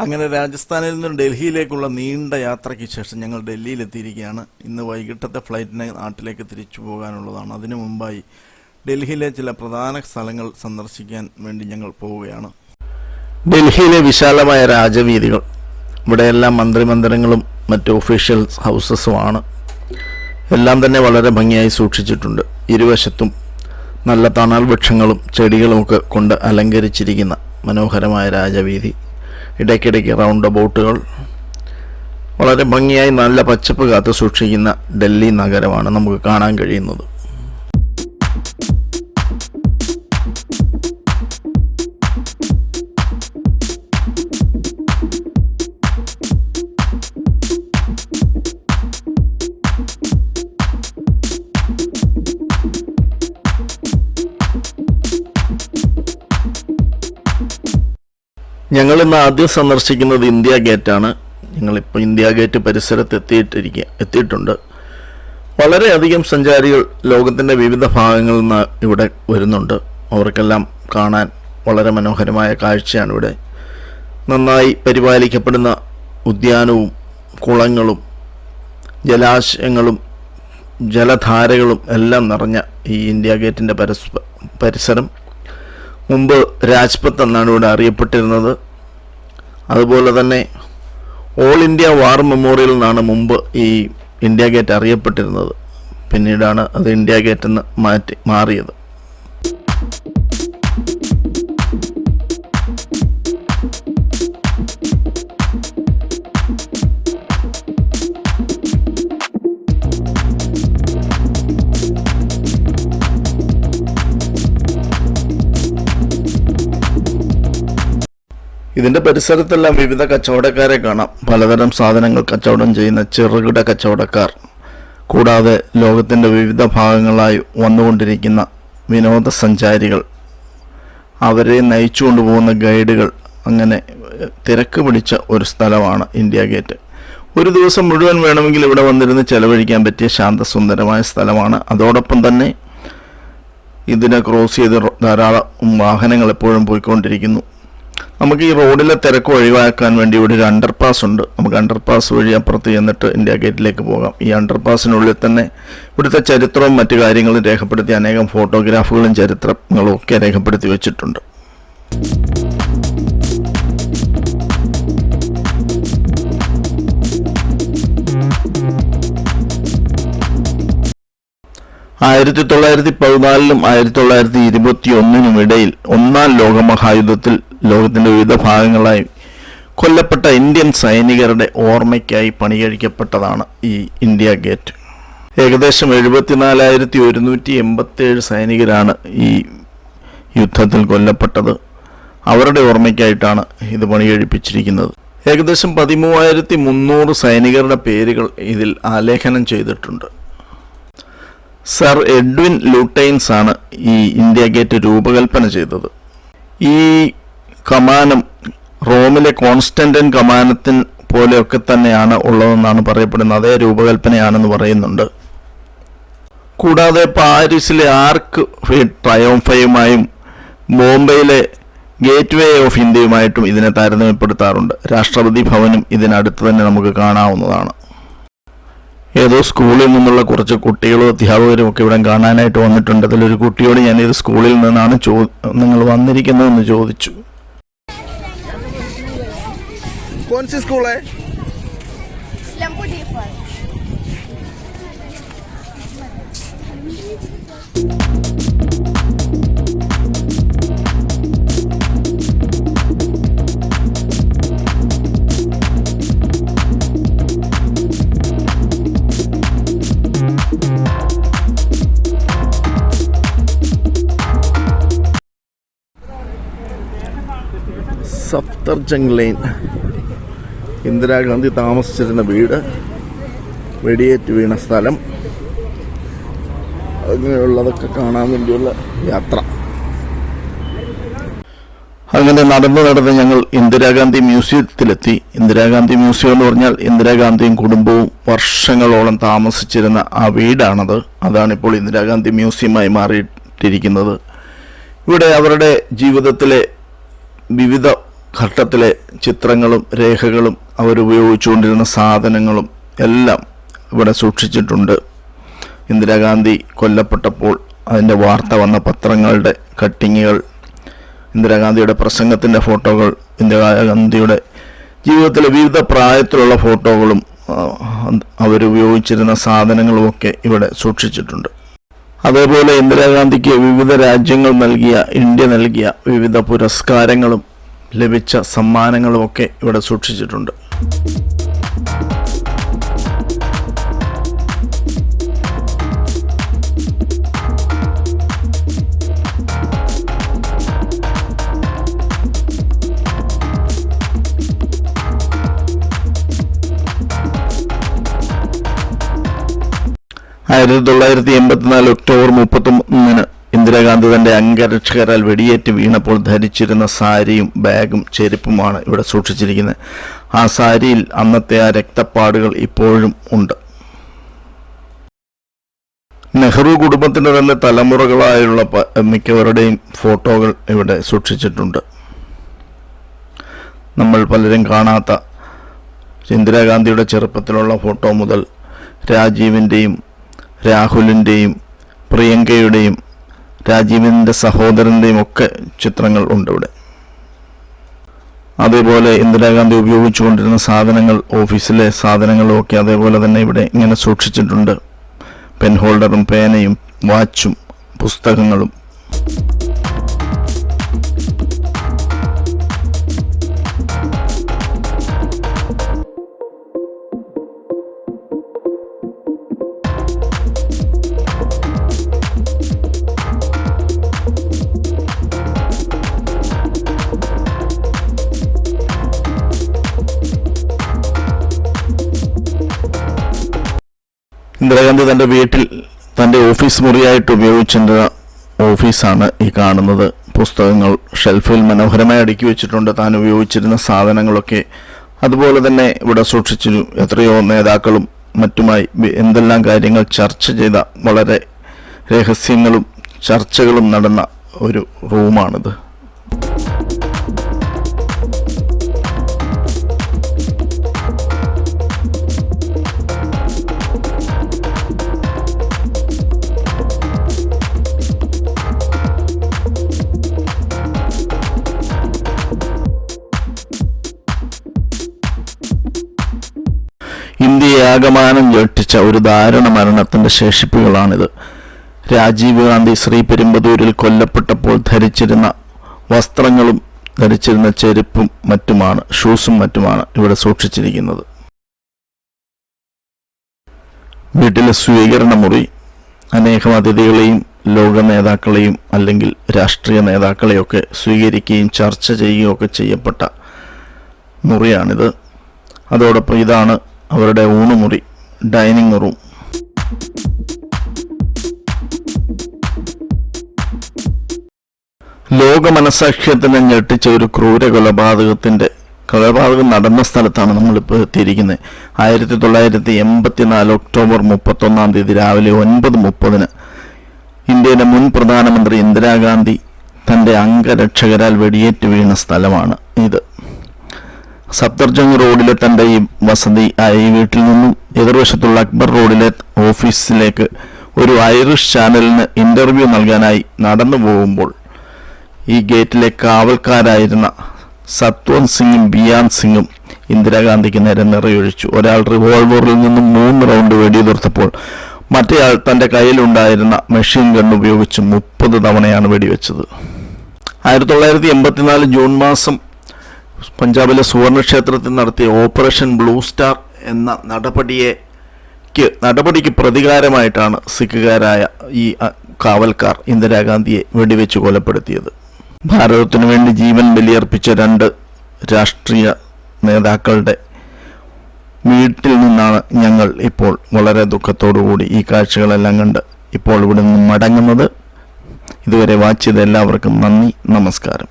അങ്ങനെ രാജസ്ഥാനിൽ നിന്നും ഡൽഹിയിലേക്കുള്ള നീണ്ട യാത്രയ്ക്ക് ശേഷം ഞങ്ങൾ ഡൽഹിയിലെത്തിയിരിക്കുകയാണ്. ഇന്ന് വൈകിട്ടത്തെ ഫ്ലൈറ്റിന് നാട്ടിലേക്ക് തിരിച്ചു പോകാനുള്ളതാണ്. അതിനു മുമ്പായി ഡൽഹിയിലെ ചില പ്രധാന സ്ഥലങ്ങൾ സന്ദർശിക്കാൻ വേണ്ടി ഞങ്ങൾ പോവുകയാണ്. ഡൽഹിയിലെ വിശാലമായ രാജവീതികൾ. ഇവിടെയെല്ലാം മന്ത്രിമന്ദിരങ്ങളും മറ്റ് ഒഫീഷ്യൽ ഹൗസസുമാണ് എല്ലാം തന്നെ വളരെ ഭംഗിയായി സൂക്ഷിച്ചിട്ടുണ്ട്. ഇരുവശത്തും നല്ല തണൽ വൃക്ഷങ്ങളും ചെടികളുമൊക്കെ കൊണ്ട് അലങ്കരിച്ചിരിക്കുന്ന മനോഹരമായ രാജവീതി. ഇടയ്ക്കിടയ്ക്ക് റൗണ്ട് ബോട്ടുകൾ. വളരെ ഭംഗിയായി നല്ല പച്ചപ്പ് കാത്തു സൂക്ഷിക്കുന്ന ഡൽഹി നഗരമാണ് നമുക്ക് കാണാൻ കഴിയുന്നത്. ഞങ്ങൾ ഇന്ന് ആദ്യം സന്ദർശിക്കുന്നത് ഇന്ത്യ ഗേറ്റാണ്. ഞങ്ങളിപ്പോൾ ഇന്ത്യ ഗേറ്റ് പരിസരത്ത് എത്തിയിട്ടിരിക്കുക എത്തിയിട്ടുണ്ട്. വളരെയധികം സഞ്ചാരികൾ ലോകത്തിന്റെ വിവിധ ഭാഗങ്ങളിൽ നിന്ന് ഇവിടെ വരുന്നുണ്ട്. അവർക്കെല്ലാം കാണാൻ വളരെ മനോഹരമായ കാഴ്ചയാണ് ഇവിടെ. നന്നായി പരിപാലിക്കപ്പെടുന്ന ഉദ്യാനവും കുളങ്ങളും ജലാശയങ്ങളും ജലധാരകളും എല്ലാം നിറഞ്ഞ ഈ ഇന്ത്യ ഗേറ്റിന്റെ പരിസരം. മുമ്പ് രാജ്പത്ത് എന്നാണ് ഇവിടെ അറിയപ്പെട്ടിരുന്നത്. അതുപോലെ തന്നെ ഓൾ ഇന്ത്യ വാർ മെമ്മോറിയൽ എന്നാണ് മുമ്പ് ഈ ഇന്ത്യ ഗേറ്റ് അറിയപ്പെട്ടിരുന്നത്. പിന്നീടാണ് അത് ഇന്ത്യ ഗേറ്റ് എന്ന് മാറ്റി മാറിയത്. ഇതിന്റെ പരിസരത്തെല്ലാം വിവിധ കച്ചവടക്കാരെ കാണാം. പലതരം സാധനങ്ങൾ കച്ചവടം ചെയ്യുന്ന ചെറുകിട കച്ചവടക്കാർ. കൂടാതെ ലോകത്തിന്റെ വിവിധ ഭാഗങ്ങളായി വന്നുകൊണ്ടിരിക്കുന്ന വിനോദസഞ്ചാരികൾ. അവരെ നയിച്ചു കൊണ്ടുപോകുന്ന ഗൈഡുകൾ അങ്ങനെ തിരക്ക് പിടിച്ച ഒരു സ്ഥലമാണ് ഇന്ത്യ ഗേറ്റ്. ഒരു ദിവസം മുഴുവൻ വേണമെങ്കിൽ ഇവിടെ വന്നിരുന്ന് ചെലവഴിക്കാൻ പറ്റിയ ശാന്തസുന്ദരമായ സ്ഥലമാണ്. അതോടൊപ്പം തന്നെ ഇതിനെ ക്രോസ് ചെയ്ത് ധാരാളം വാഹനങ്ങൾ എപ്പോഴും പോയിക്കൊണ്ടിരിക്കുന്നു. നമുക്ക് ഈ റോഡിലെ തിരക്ക് ഒഴിവാക്കാൻ വേണ്ടി ഇവിടെ ഒരു അണ്ടർപാസ് ഉണ്ട്. നമുക്ക് അണ്ടർപാസ് വഴി അപ്പുറത്ത് ചെന്നിട്ട് ഇന്ത്യ ഗേറ്റിലേക്ക് പോകാം. ഈ അണ്ടർപാസിനുള്ളിൽ തന്നെ ഇവിടുത്തെ ചരിത്രവും മറ്റു കാര്യങ്ങളും രേഖപ്പെടുത്തി അനേകം ഫോട്ടോഗ്രാഫുകളും ചരിത്രങ്ങളും ഒക്കെ രേഖപ്പെടുത്തി വെച്ചിട്ടുണ്ട്. ആയിരത്തി തൊള്ളായിരത്തി പതിനാലിനും ആയിരത്തി തൊള്ളായിരത്തി ഇരുപത്തി ഒന്നിനും ഇടയിൽ ഒന്നാം ലോകമഹായുദ്ധത്തിൽ ലോകത്തിന്റെ വിവിധ ഭാഗങ്ങളായി കൊല്ലപ്പെട്ട ഇന്ത്യൻ സൈനികരുടെ ഓർമ്മയ്ക്കായി പണികഴിക്കപ്പെട്ടതാണ് ഈ ഇന്ത്യ ഗേറ്റ്. ഏകദേശം എഴുപത്തിനാലായിരത്തി ഒരുന്നൂറ്റി എൺപത്തേഴ് സൈനികരാണ് ഈ യുദ്ധത്തിൽ കൊല്ലപ്പെട്ടത്. അവരുടെ ഓർമ്മയ്ക്കായിട്ടാണ് ഇത് പണികഴിപ്പിച്ചിരിക്കുന്നത്. ഏകദേശം പതിമൂവായിരത്തി മുന്നൂറ് സൈനികരുടെ പേരുകൾ ഇതിൽ ആലേഖനം ചെയ്തിട്ടുണ്ട്. സർ എഡ്വിൻ ലൂട്ടൈൻസ് ആണ് ഈ ഇന്ത്യ ഗേറ്റ് രൂപകൽപ്പന ചെയ്തത്. ഈ കമാനം റോമിലെ കോൺസ്റ്റന്റൻ കമാനത്തിൻ പോലെയൊക്കെ തന്നെയാണ് ഉള്ളതെന്നാണ് പറയപ്പെടുന്നത്. അതേ രൂപകൽപ്പനയാണെന്ന് പറയുന്നുണ്ട്. കൂടാതെ പാരീസിലെ ആർക്ക് ട്രയോംഫയുമായും ബോംബെയിലെ ഗേറ്റ് വേ ഓഫ് ഇന്ത്യയുമായിട്ടും ഇതിനെ താരതമ്യപ്പെടുത്താറുണ്ട്. രാഷ്ട്രപതി ഭവനും ഇതിനടുത്ത് തന്നെ നമുക്ക് കാണാവുന്നതാണ്. ഏതോ സ്കൂളിൽ നിന്നുള്ള കുറച്ച് കുട്ടികളും അധ്യാപകരും ഒക്കെ ഇവിടെ കാണാനായിട്ട് വന്നിട്ടുണ്ട്. അതിലൊരു കുട്ടിയോട് ഞാൻ ഇത് സ്കൂളിൽ നിന്നാണ് ചോ നിങ്ങൾ വന്നിരിക്കുന്നതെന്ന് ചോദിച്ചു. कौन സഫ്ദർജംഗ് ലൈൻ ഇന്ദിരാഗാന്ധി താമസിച്ചിരുന്ന വീട് വെടിയേറ്റ് വീണ സ്ഥലം. അങ്ങനെയുള്ളതൊക്കെ കാണാൻ വേണ്ടിയുള്ള യാത്ര. അങ്ങനെ നടന്നു നടന്ന് ഞങ്ങൾ ഇന്ദിരാഗാന്ധി മ്യൂസിയത്തിലെത്തി. ഇന്ദിരാഗാന്ധി മ്യൂസിയം എന്ന് പറഞ്ഞാൽ ഇന്ദിരാഗാന്ധിയും കുടുംബവും വർഷങ്ങളോളം താമസിച്ചിരുന്ന ആ വീടാണത്. അതാണിപ്പോൾ ഇന്ദിരാഗാന്ധി മ്യൂസിയമായി മാറിയിട്ടിരിക്കുന്നത്. ഇവിടെ അവരുടെ ജീവിതത്തിലെ വിവിധ ഘട്ടത്തിലെ ചിത്രങ്ങളും രേഖകളും അവരുപയോഗിച്ചുകൊണ്ടിരുന്ന സാധനങ്ങളും എല്ലാം ഇവിടെ സൂക്ഷിച്ചിട്ടുണ്ട്. ഇന്ദിരാഗാന്ധി കൊല്ലപ്പെട്ടപ്പോൾ അതിന്റെ വാർത്ത വന്ന പത്രങ്ങളുടെ കട്ടിങ്ങുകൾ ഇന്ദിരാഗാന്ധിയുടെ പ്രസംഗത്തിന്റെ ഫോട്ടോകൾ ഇന്ദിരാഗാന്ധിയുടെ ജീവിതത്തിലെ വിവിധ പ്രായത്തിലുള്ള ഫോട്ടോകളും അവരുപയോഗിച്ചിരുന്ന സാധനങ്ങളുമൊക്കെ ഇവിടെ സൂക്ഷിച്ചിട്ടുണ്ട്. അതേപോലെ ഇന്ദിരാഗാന്ധിക്ക് വിവിധ രാജ്യങ്ങൾ നൽകിയ ഇന്ത്യ നൽകിയ വിവിധ പുരസ്കാരങ്ങളും ലഭിച്ച സമ്മാനങ്ങളുമൊക്കെ ഇവിടെ സൂക്ഷിച്ചിട്ടുണ്ട്. ആയിരത്തി തൊള്ളായിരത്തി എൺപത്തിനാല് ഒക്ടോബർ മുപ്പത്തൊന്നിന് ഇന്ദിരാഗാന്ധി തന്റെ അംഗരക്ഷകരാൽ വെടിയേറ്റ് വീണപ്പോൾ ധരിച്ചിരുന്ന സാരിയും ബാഗും ചെരുപ്പുമാണ് ഇവിടെ സൂക്ഷിച്ചിരിക്കുന്നത്. ആ സാരിയിൽ അന്നത്തെ ആ രക്തപ്പാടുകൾ ഇപ്പോഴും ഉണ്ട്. നെഹ്റു കുടുംബത്തിന്റെ തന്നെ തലമുറകളായുള്ള മിക്കവരുടെയും ഫോട്ടോകൾ ഇവിടെ സൂക്ഷിച്ചിട്ടുണ്ട്. നമ്മൾ പലരും കാണാത്ത ഇന്ദിരാഗാന്ധിയുടെ ചെറുപ്പത്തിലുള്ള ഫോട്ടോ മുതൽ രാജീവിന്റെയും രാഹുലിന്റെയും പ്രിയങ്കയുടെയും രാജീവിന്റെ സഹോദരന്റെയും ഒക്കെ ചിത്രങ്ങൾ ഉണ്ട് ഇവിടെ. അതേപോലെ ഇന്ദിരാഗാന്ധി ഉപയോഗിച്ചുകൊണ്ടിരുന്ന സാധനങ്ങൾ ഓഫീസിലെ സാധനങ്ങളും ഒക്കെ അതേപോലെ തന്നെ ഇവിടെ ഇങ്ങനെ സൂക്ഷിച്ചിട്ടുണ്ട്. പെൻ ഹോൾഡറും പേനയും വാച്ചും പുസ്തകങ്ങളും. ഇന്ദിരാഗാന്ധി തന്റെ വീട്ടിൽ തന്റെ ഓഫീസ് മുറിയായിട്ട് ഉപയോഗിച്ചിരുന്ന ഓഫീസാണ് ഈ കാണുന്നത്. പുസ്തകങ്ങൾ ഷെൽഫിൽ മനോഹരമായി അടുക്കി വെച്ചിട്ടുണ്ട്. താൻ ഉപയോഗിച്ചിരുന്ന സാധനങ്ങളൊക്കെ അതുപോലെ തന്നെ ഇവിടെ സൂക്ഷിച്ചു എത്രയോ നേതാക്കളും മറ്റുമായി എന്തെല്ലാം കാര്യങ്ങൾ ചർച്ച ചെയ്ത വളരെ രഹസ്യങ്ങളും ചർച്ചകളും നടന്ന ഒരു റൂമാണിത്. ആകമാനം ഞെട്ടിച്ച ഒരു ദാരുണ മരണത്തിന്റെ ശേഷിപ്പുകളാണിത്. രാജീവ് ഗാന്ധി ശ്രീ പെരുമ്പതൂരിൽ കൊല്ലപ്പെട്ടപ്പോൾ ധരിച്ചിരുന്ന വസ്ത്രങ്ങളും ധരിച്ചിരുന്ന ചെരുപ്പും മറ്റുമാണ് ഷൂസും മറ്റുമാണ് ഇവിടെ സൂക്ഷിച്ചിരിക്കുന്നത്. വീട്ടിലെ സ്വീകരണ മുറി അനേകം അതിഥികളെയും ലോക നേതാക്കളെയും അല്ലെങ്കിൽ രാഷ്ട്രീയ നേതാക്കളെയൊക്കെ സ്വീകരിക്കുകയും ചർച്ച ചെയ്യുകയും ഒക്കെ ചെയ്യപ്പെട്ട മുറിയാണിത്. അതോടൊപ്പം ഇതാണ് അവരുടെ ഊണുമുറി ഡൈനിങ് റൂം. ലോക മനസാക്ഷ്യത്തിനെ ഞെട്ടിച്ച ഒരു ക്രൂര കൊലപാതകത്തിന്റെ കൊലപാതകം നടന്ന സ്ഥലത്താണ് നമ്മളിപ്പോൾ എത്തിയിരിക്കുന്നത്. ആയിരത്തി തൊള്ളായിരത്തി എൺപത്തിനാല് ഒക്ടോബർ മുപ്പത്തൊന്നാം തീയതി രാവിലെ ഒൻപത് മുപ്പതിന് ഇന്ത്യയുടെ മുൻ പ്രധാനമന്ത്രി ഇന്ദിരാഗാന്ധി തന്റെ അംഗരക്ഷകരാൽ വെടിയേറ്റ് വീണ സ്ഥലമാണ് ഇത്. സഫ്ദർജംഗ് റോഡിലെ തന്റെ ഈ വസതി ആ ഈ വീട്ടിൽ നിന്നും എതിർവശത്തുള്ള അക്ബർ റോഡിലെ ഓഫീസിലേക്ക് ഒരു ഐറിഷ് ചാനലിന് ഇന്റർവ്യൂ നൽകാനായി നടന്നു പോകുമ്പോൾ ഈ ഗേറ്റിലെ കാവൽക്കാരായിരുന്ന സത്വന്ത് സിംഗും ബിയാൻ സിംഗും ഇന്ദിരാഗാന്ധിക്ക് നേരെ നിറയൊഴിച്ചു. ഒരാൾ റിവോൾവറിൽ നിന്നും മൂന്ന് റൗണ്ട് വെടിയുതിർത്തപ്പോൾ മറ്റേയാൾ തന്റെ കയ്യിലുണ്ടായിരുന്ന മെഷീൻ ഗൺ ഉപയോഗിച്ച് മുപ്പത് തവണയാണ് വെടിവെച്ചത്. ആയിരത്തി തൊള്ളായിരത്തി എൺപത്തിനാല് ജൂൺ മാസം പഞ്ചാബിലെ സുവർണക്ഷേത്രത്തിൽ നടത്തിയ ഓപ്പറേഷൻ ബ്ലൂ സ്റ്റാർ എന്ന നടപടിയെക്ക് നടപടിക്ക് പ്രതികാരമായിട്ടാണ് സിഖുകാരായ ഈ കാവൽക്കാർ ഇന്ദിരാഗാന്ധിയെ വെടിവെച്ച് കൊലപ്പെടുത്തിയത്. ഭാരതത്തിനു വേണ്ടി ജീവൻ ബലിയർപ്പിച്ച രണ്ട് രാഷ്ട്രീയ നേതാക്കളുടെ വീട്ടിൽ നിന്നാണ് ഞങ്ങൾ ഇപ്പോൾ വളരെ ദുഃഖത്തോടുകൂടി ഈ കാഴ്ചകളെല്ലാം കണ്ട് ഇപ്പോൾ ഇവിടെ നിന്ന് മടങ്ങുന്നത്. ഇതുവരെ വാച്ച് ചെയ്ത എല്ലാവർക്കും നന്ദി നമസ്കാരം.